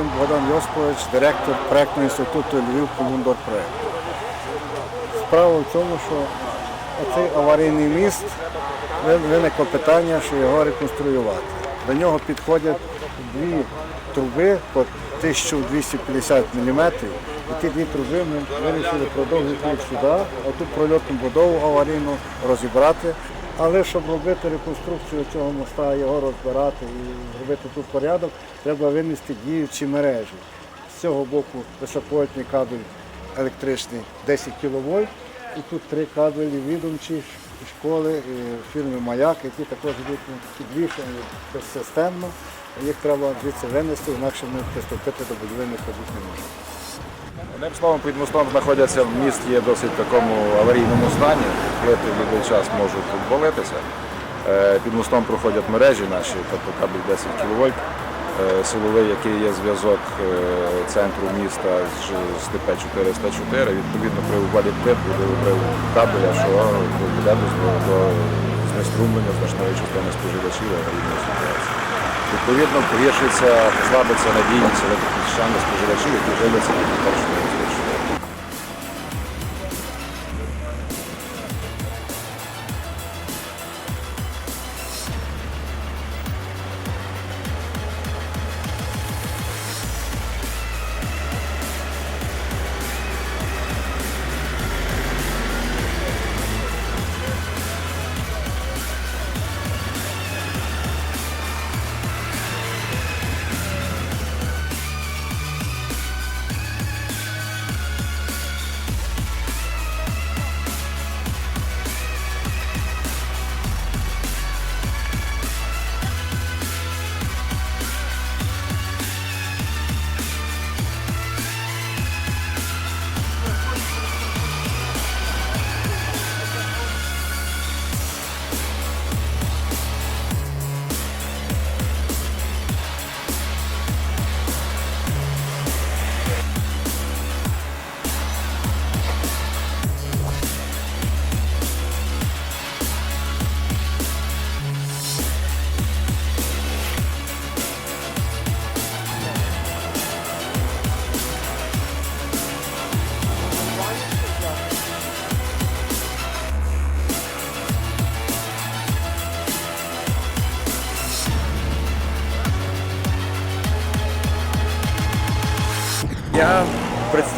Єгорин Богдан Йосипович, директор проєктного інституту Львів Комундорпроект. Справа в тому, що оцей аварійний міст виникло питання, що його реконструювати. До нього підходять дві труби по 1250 мм. І ті дві труби ми вирішили продовжити сюди, а ту прольотну будову аварійну розібрати. Але щоб робити реконструкцію цього моста, його розбирати і зробити тут порядок, треба винести діючі мережі. З цього боку високовольтний кабель електричний 10 кВт, і тут три кабелі відомчі школи фірми Маяк, які також йдуть підвішені безсистемно. Їх треба звідси винести, інакше ми приступити до будівельних робіт не можемо. Одним словом, під мостом знаходяться міст є досить такому аварійному стані. Плити в будь-який час можуть обвалитися. Е, Під мостом проходять мережі наші, тобто кабель 10 кВт, силовий, який є зв'язок е, центру міста з з ТП-404. Відповідно, при обвалі плит буде обрив кабеля, що веде до, знеструмлення значної частини споживачів аварійної ситуації. Відповідно, погіршується, слабиться надійність електропостачання споживачів, які живляться від першого розрішення.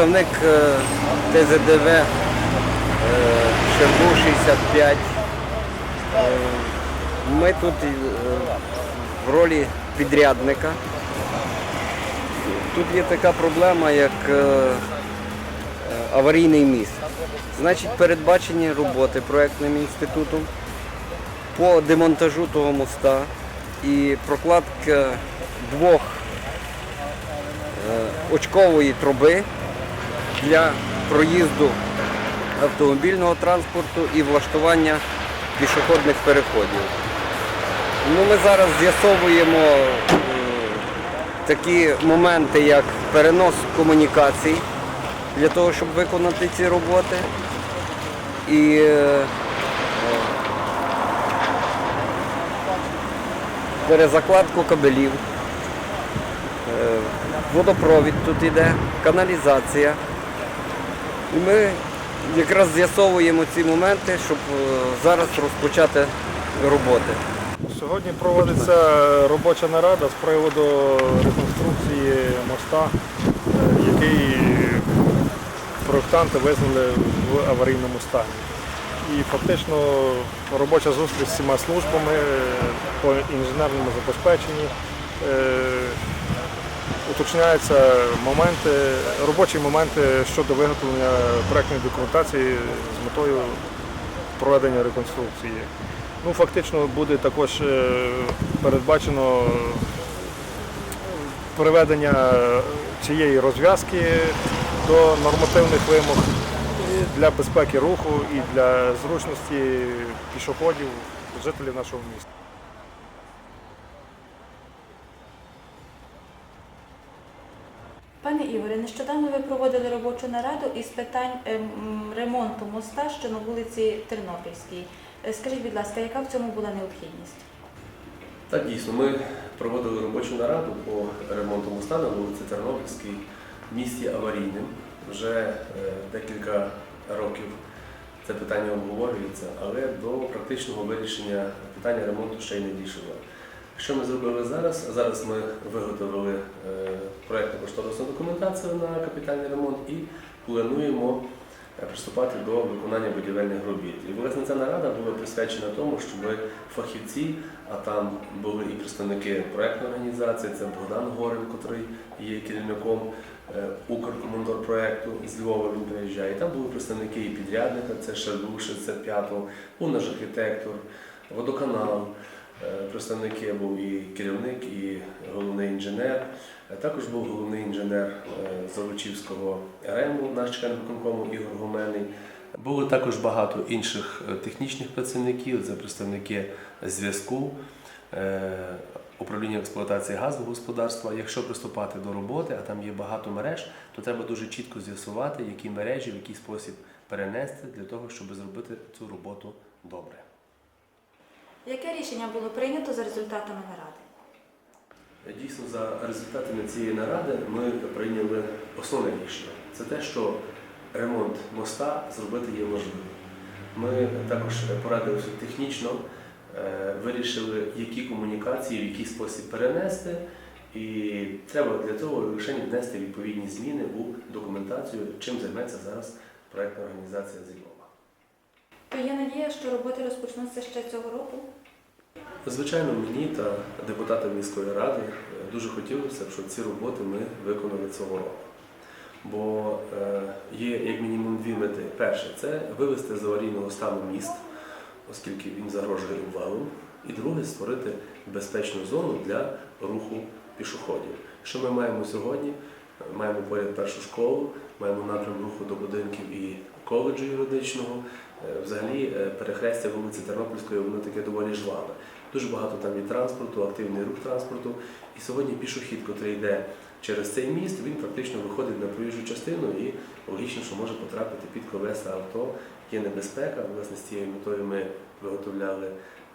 Представник ТЗДВ Щербу 65. Е, Ми тут е, в ролі підрядника. Тут є така проблема, як е, е, аварійний міст. Значить, передбачені роботи проєктним інститутом по демонтажу того моста і прокладка двох очкової труби для проїзду автомобільного транспорту і влаштування пішохідних переходів. Ну, ми зараз з'ясовуємо е, такі моменти, як перенос комунікацій для того, щоб виконати ці роботи. І е, перезакладку кабелів. Е, Водопровід тут йде, каналізація. І ми якраз з'ясовуємо ці моменти, щоб е, зараз розпочати роботи. Сьогодні проводиться робоча нарада з приводу реконструкції моста, е, який проєктанти визнали в аварійному стані. І фактично робоча зустріч з всіма службами е, по інженерному забезпеченні. Уточняються моменти, робочі моменти щодо виготовлення проєктної документації з метою проведення реконструкції. Ну, фактично буде також е, передбачено приведення цієї розв'язки до нормативних вимог для безпеки руху і для зручності пішоходів, жителів нашого міста. Нещодавно ви проводили робочу нараду із питань ем, ремонту моста, що на вулиці Тернопільській. Е, Скажіть, будь ласка, яка в цьому була необхідність? Так, дійсно, ми проводили робочу нараду по ремонту моста на вулиці Тернопільській в місті аварійним. Вже е, декілька років це питання обговорюється, але до практичного вирішення питання ремонту ще й не дійшло. Що ми зробили зараз? Зараз ми виготовили е, проєктну кошторисну документацію на капітальний ремонт і плануємо е, приступати до виконання будівельних робіт. І власне ця нарада була присвячена тому, щоб фахівці, а там були і представники проєктної організації, це Богдан Горин, який є керівником е, Укркомандорпроекту з Львова він приїжджає. І там були представники і підрядника, це Шердук 65, у наш архітектор, водоканал. Е, Представники був і керівник, і головний інженер. Е, Також був головний інженер е, Золочівського РЕМу, наш член виконкому Ігор Гуменний. Було також багато інших технічних працівників, це представники зв'язку, управління експлуатації газового господарства. Якщо приступати до роботи, а там є багато мереж, то треба дуже чітко з'ясувати, які мережі, в який спосіб перенести для того, щоб зробити цю роботу добре. Яке рішення було прийнято за результатами наради? Дійсно, за результатами цієї наради ми прийняли основне рішення. Це те, що ремонт моста зробити є можливим. Ми також порадилися технічно, е, вирішили, які комунікації, в який спосіб перенести. І треба для того лише внести відповідні зміни у документацію, чим займеться зараз проєктна організація зі Львова. То є надія, що роботи розпочнуться ще цього року? Звичайно, мені та депутатам міської ради е, дуже хотілося б, щоб ці роботи ми виконали цього року. Бо е, є як мінімум дві мети. Перше це вивести з аварійного стану міст, оскільки він загрожує обвалом. І друге створити безпечну зону для руху пішоходів. Що ми маємо сьогодні? Е, Маємо поряд першу школу, маємо напрям руху до будинків і коледжу юридичного. Е, Взагалі е, перехрестя вулиці Тернопільської воно таке доволі жваве. Дуже багато там і транспорту, активний рух транспорту. І сьогодні пішохід, який йде через цей міст, він практично виходить на проїжджу частину і логічно, що може потрапити під колеса авто. Є небезпека. Власне, з цією метою ми виготовляли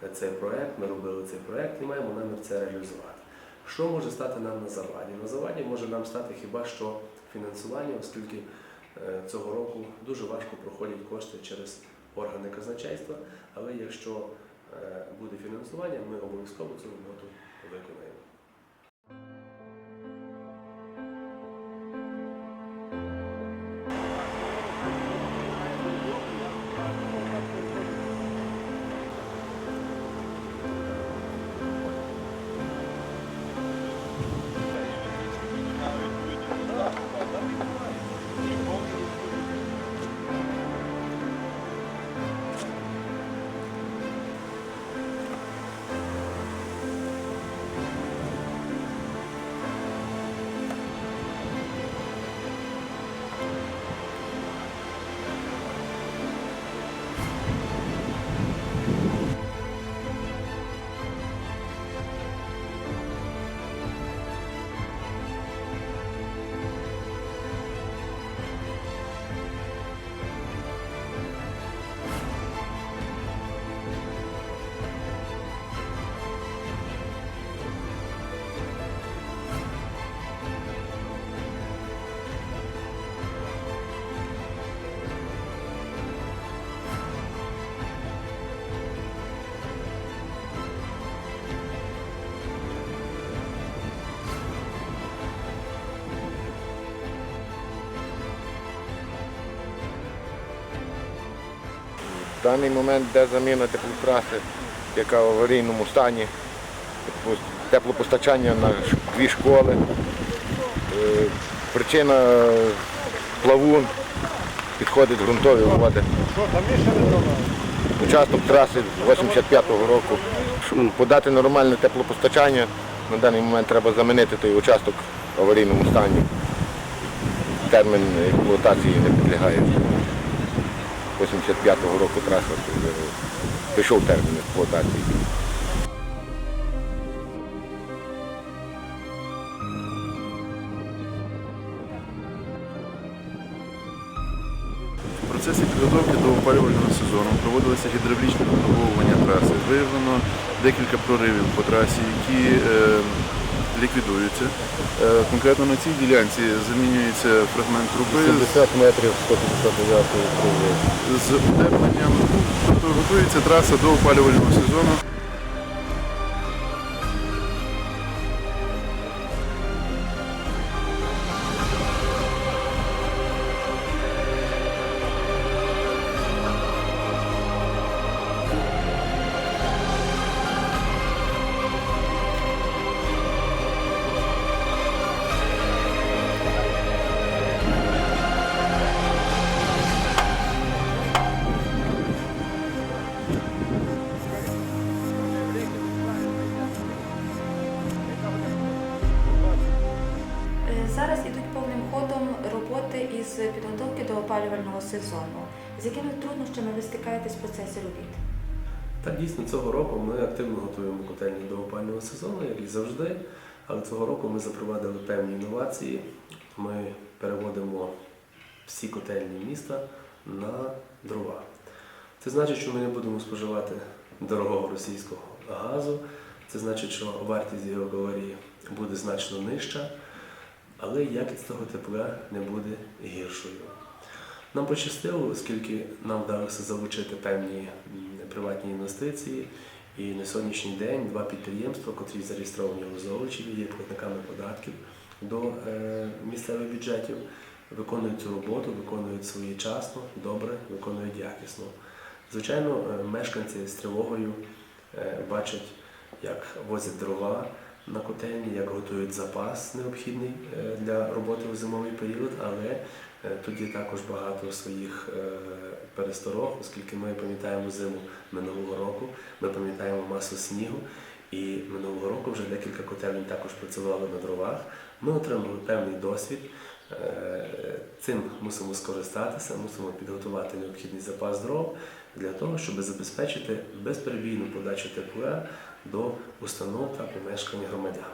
е, цей проект, ми робили цей проект і маємо намір це реалізувати. Що може стати нам на заваді? На заваді може нам стати хіба що фінансування, оскільки цього року дуже важко проходять кошти через органи казначейства, але якщо е, буде фінансування, ми обов'язково цю роботу виконаємо. В даний момент йде заміна теплотраси, яка в аварійному стані, теплопостачання на дві школи. Е, Причина плавун, підходить ґрунтові води. Участок траси 85-го року. Щоб подати нормальне теплопостачання, на даний момент треба замінити той участок в аварійному стані. Термін експлуатації не підлягає. 85-го року траса пішов термін експлуатації. В процесі підготовки до опалювального сезону проводилися гідравлічне випробовування траси. Виявлено декілька проривів по трасі, які е, ліквідуються. Е, конкретно на цій ділянці замінюється фрагмент труби 70 метрів 159 труби. з утепленням. Тобто готується траса до опалювального сезону. Із підготовки до опалювального сезону. З якими труднощами ви стикаєтесь в процесі робіт? Так, дійсно, цього року ми активно готуємо котельні до опального сезону, як і завжди. Але цього року ми запровадили певні інновації. Ми переводимо всі котельні міста на дрова. Це значить, що ми не будемо споживати дорогого російського газу. Це значить, що вартість його калорій буде значно нижча, але якість того тепла не буде гіршою. Нам пощастило, оскільки нам вдалося залучити певні приватні інвестиції. І на сьогоднішній день два підприємства, котрі зареєстровані у Золочеві, є платниками податків до е, місцевих бюджетів, виконують цю роботу, виконують своєчасно, добре, виконують якісно. Звичайно, е, мешканці з тривогою е, бачать, як возять дрова на котельні, як готують запас необхідний е, для роботи у зимовий період, але е, є також багато своїх е, пересторог, оскільки ми пам'ятаємо зиму минулого року, ми пам'ятаємо масу снігу, і минулого року вже декілька котелень також працювали на дровах. Ми отримали певний досвід. Цим мусимо скористатися, мусимо підготувати необхідний запас дров для того, щоб забезпечити безперебійну подачу тепла до установ та помешкань громадян.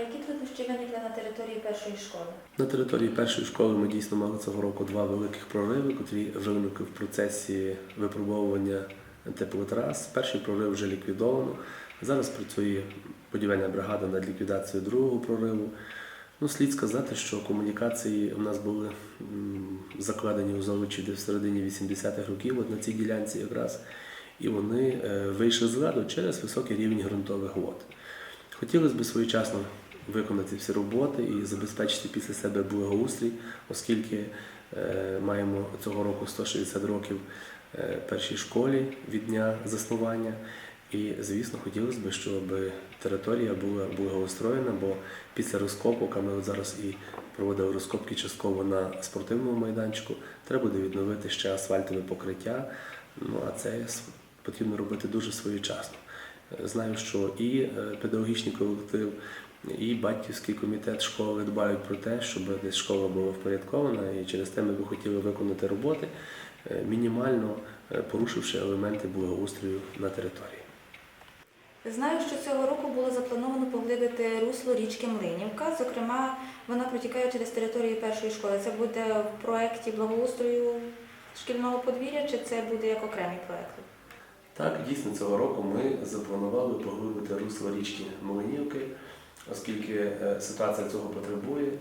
Які труднощі виникли на території першої школи? На території першої школи ми дійсно мали цього року два великих прориви, котрі виникли в процесі випробовування теплотрас. Перший прорив вже ліквідовано. Зараз працює будівельна бригада над ліквідацією другого прориву. Ну, слід сказати, що комунікації у нас були закладені у Золочі десь в середині 80-х років, от на цій ділянці якраз, і вони е, вийшли з ладу через високий рівень ґрунтових вод. Хотілося б своєчасно виконати всі роботи і забезпечити після себе благоустрій, оскільки е, маємо цього року 160 років е, першій школі від дня заснування. І, звісно, хотілося б, щоб територія була благоустроєна, бо після розкопок, а ми от зараз і проводили розкопки частково на спортивному майданчику, треба буде відновити ще асфальтове покриття. Ну а це потрібно робити дуже своєчасно. Е, Знаю, що і е, педагогічний колектив, і батьківський комітет школи дбають про те, щоб десь школа була впорядкована, і через те ми би хотіли виконати роботи, е, мінімально порушивши елементи благоустрою на території. Знаю, що цього року було заплановано поглибити русло річки Млинівка. Зокрема, вона протікає через територію першої школи. Це буде в проєкті благоустрою шкільного подвір'я, чи це буде як окремий проєкт? Так, дійсно, цього року ми запланували поглибити русло річки Млинівки, оскільки е, ситуація цього потребує.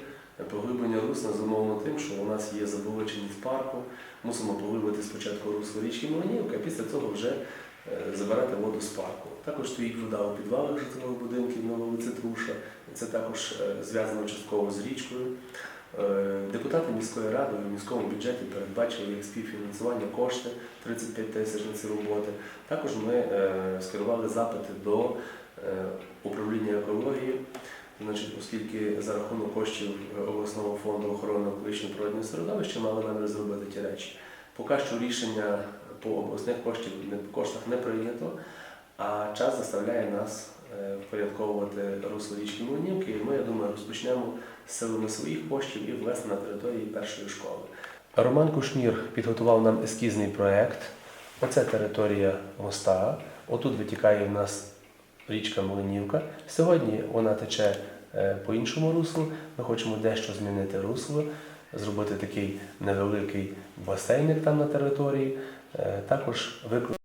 Поглиблення русла зумовлено тим, що у нас є заболоченість парку. Мусимо поглибити спочатку русло річки Млинівки, а після цього вже е, забирати воду з парку. Також стоїть вода у підвалах житлових будинків на вулиці Труша. Це також е, зв'язано частково з річкою. Е, Депутати міської ради в міському бюджеті передбачили як співфінансування кошти 35 тисяч на ці роботи. Також ми е, скерували запити до е, управління екології, значить, оскільки за рахунок коштів обласного фонду охорони екологічного природного середовища мали намір зробити ті речі. Поки що рішення по обласних коштів коштах не прийнято, а час заставляє нас впорядковувати русло річки Млинівки, і ми, я думаю, розпочнемо з силами своїх коштів і власне на території першої школи. Роман Кушнір підготував нам ескізний проєкт. Оце територія моста. Отут витікає в нас річка Млинівка. Сьогодні вона тече е, по іншому руслу. Ми хочемо дещо змінити русло, зробити такий невеликий басейник там на території. Е, Також використати